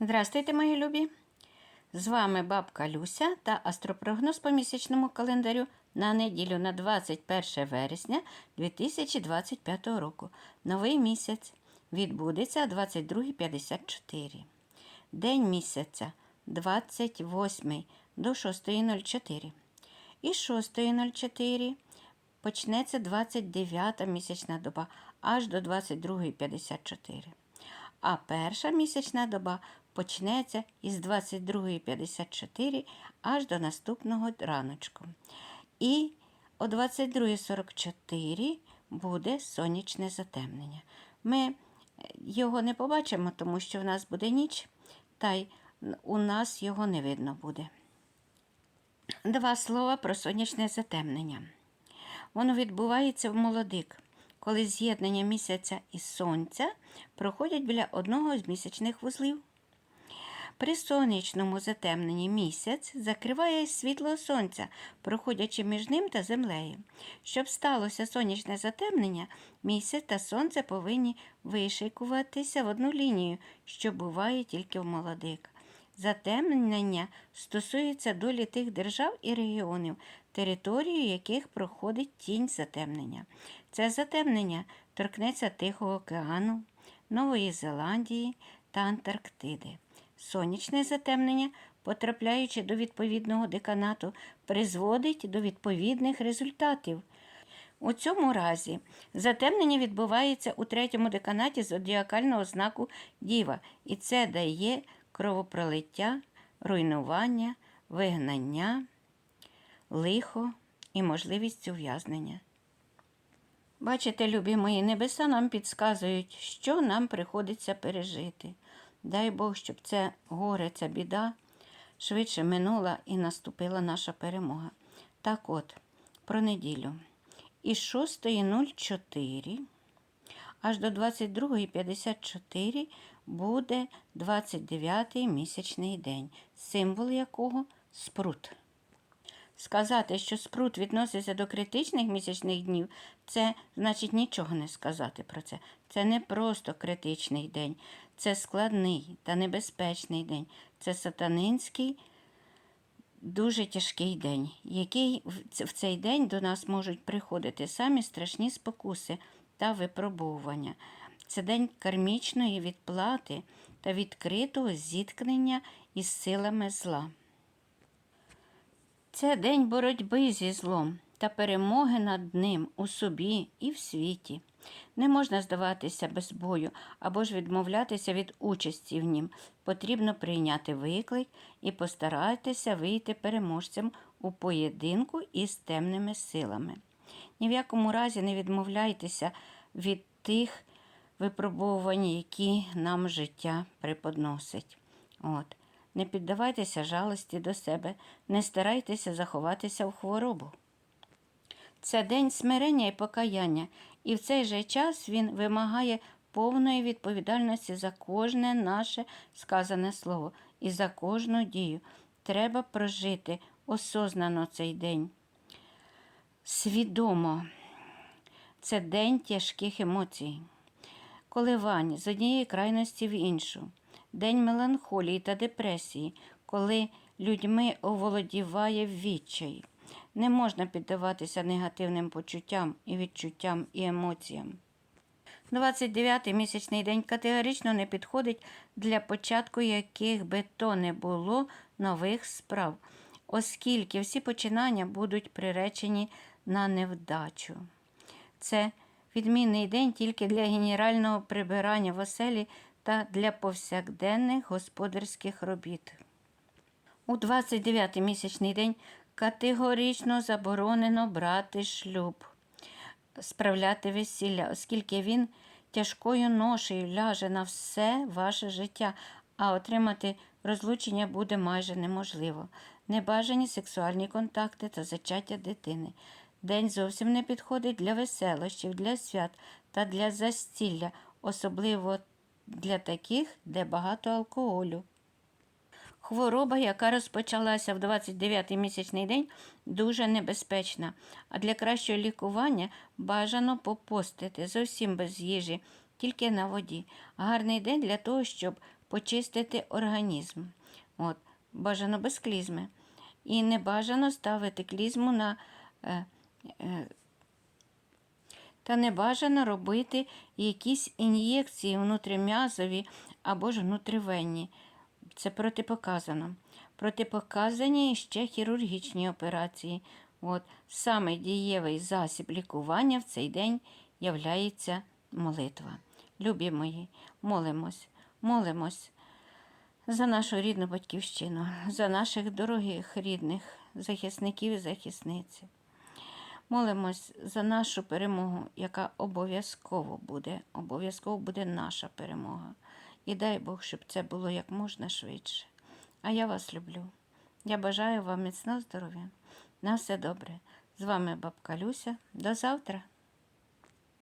Здравствуйте, мої любі! З вами бабка Люся та астропрогноз по місячному календарю на неділю на 21 вересня 2025 року. Новий місяць відбудеться 22.54. День місяця 28 до 6.04. І 6.04 почнеться 29 місячна доба аж до 22.54. А перша місячна доба почнеться із 22.54 аж до наступного раночку. І о 22.44 буде сонячне затемнення. Ми його не побачимо, тому що в нас буде ніч, та й у нас його не видно буде. Два слова про сонячне затемнення. Воно відбувається в молодик, коли з'єднання місяця і сонця проходять біля одного з місячних вузлів. При сонячному затемненні місяць закриває світло сонця, проходячи між ним та землею. Щоб сталося сонячне затемнення, місяць та сонце повинні вишикуватися в одну лінію, що буває тільки в молодик. Затемнення стосується долі тих держав і регіонів, територію яких проходить тінь затемнення. Це затемнення торкнеться Тихого океану, Нової Зеландії та Антарктиди. Сонячне затемнення, потрапляючи до відповідного деканату, призводить до відповідних результатів. У цьому разі затемнення відбувається у третьому деканаті зодіакального знаку Діва, і це дає кровопролиття, руйнування, вигнання, лихо і можливість ув'язнення. Бачите, любі мої небеса нам підказують, що нам приходиться пережити. Дай Бог, щоб це горе, ця біда швидше минула і наступила наша перемога. Так от, про неділю. Із 6.04 аж до 22.54 буде 29-й місячний день, символ якого спрут. Сказати, що спрут відноситься до критичних місячних днів, це значить нічого не сказати про це. Це не просто критичний день, це складний та небезпечний день. Це сатанинський, дуже тяжкий день, який в цей день до нас можуть приходити самі страшні спокуси та випробовування. Це день кармічної відплати та відкритого зіткнення із силами зла. Це день боротьби зі злом та перемоги над ним у собі і в світі. Не можна здаватися без бою або ж відмовлятися від участі в нім. Потрібно прийняти виклик і постаратися вийти переможцем у поєдинку із темними силами. Ні в якому разі не відмовляйтеся від тих випробувань, які нам життя преподносить. От. Не піддавайтеся жалості до себе, не старайтеся заховатися в хворобу. Це день смирення і покаяння, і в цей же час він вимагає повної відповідальності за кожне наше сказане слово і за кожну дію. Треба прожити осознано цей день. Свідомо, це день тяжких емоцій, коливань з однієї крайності в іншу день меланхолії та депресії, коли людьми оволодіває відчай. Не можна піддаватися негативним почуттям і відчуттям і емоціям. 29-й місячний день категорично не підходить для початку яких би то не було нових справ, оскільки всі починання будуть приречені на невдачу. Це відмінний день тільки для генерального прибирання в оселі та для повсякденних господарських робіт. У 29-й місячний день категорично заборонено брати шлюб, справляти весілля, оскільки він тяжкою ношею ляже на все ваше життя, а отримати розлучення буде майже неможливо. Небажані сексуальні контакти та зачаття дитини. День зовсім не підходить для веселощів, для свят та для застілля, особливо для таких, де багато алкоголю. Хвороба, яка розпочалася в 29-й місячний день, дуже небезпечна, а для кращого лікування бажано попостити зовсім без їжі, тільки на воді. Гарний день для того, щоб почистити організм. От, бажано без клізми. І не бажано ставити клізму на. Е, е, та не бажано робити якісь ін'єкції внутрім'язові або ж внутривенні. Це протипоказано. Протипоказані ще хірургічні операції. От, саме дієвий засіб лікування в цей день являється молитва. Любі мої, молимось, молимось за нашу рідну батьківщину, за наших дорогих рідних захисників і захисниць. Молимось за нашу перемогу, яка обов'язково буде, обов'язково буде наша перемога. І дай Бог, щоб це було як можна швидше. А я вас люблю. Я бажаю вам міцного здоров'я. На все добре. З вами бабка Люся. До завтра.